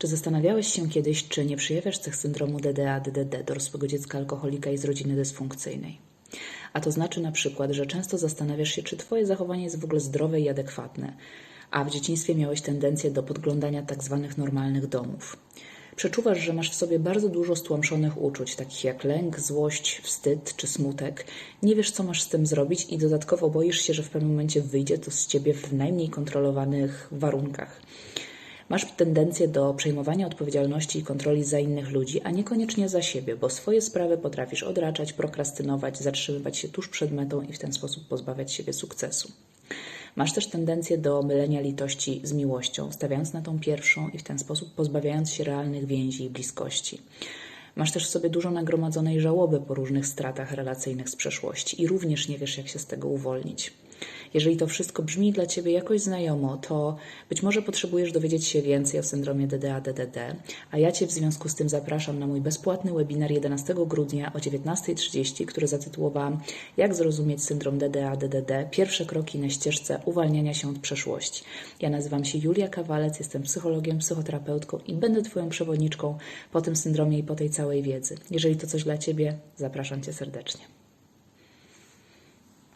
Czy zastanawiałeś się kiedyś, czy nie przejawiasz cech syndromu DDA-DDD dorosłego dziecka alkoholika i z rodziny dysfunkcyjnej? A to znaczy na przykład, że często zastanawiasz się, czy Twoje zachowanie jest w ogóle zdrowe i adekwatne, a w dzieciństwie miałeś tendencję do podglądania tak zwanych normalnych domów. Przeczuwasz, że masz w sobie bardzo dużo stłamszonych uczuć, takich jak lęk, złość, wstyd czy smutek. Nie wiesz, co masz z tym zrobić i dodatkowo boisz się, że w pewnym momencie wyjdzie to z ciebie w najmniej kontrolowanych warunkach. Masz tendencję do przejmowania odpowiedzialności i kontroli za innych ludzi, a niekoniecznie za siebie, bo swoje sprawy potrafisz odraczać, prokrastynować, zatrzymywać się tuż przed metą i w ten sposób pozbawiać siebie sukcesu. Masz też tendencję do mylenia litości z miłością, stawiając na tą pierwszą i w ten sposób pozbawiając się realnych więzi i bliskości. Masz też w sobie dużo nagromadzonej żałoby po różnych stratach relacyjnych z przeszłości i również nie wiesz, jak się z tego uwolnić. Jeżeli to wszystko brzmi dla Ciebie jakoś znajomo, to być może potrzebujesz dowiedzieć się więcej o syndromie DDA-DDD, a ja Cię w związku z tym zapraszam na mój bezpłatny webinar 11 grudnia o 19.30, który zatytułowałam Jak zrozumieć syndrom DDA-DDD – pierwsze kroki na ścieżce uwalniania się od przeszłości. Ja nazywam się Julia Kawalec, jestem psychologiem, psychoterapeutką i będę Twoją przewodniczką po tym syndromie i po tej całej wiedzy. Jeżeli to coś dla Ciebie, zapraszam Cię serdecznie.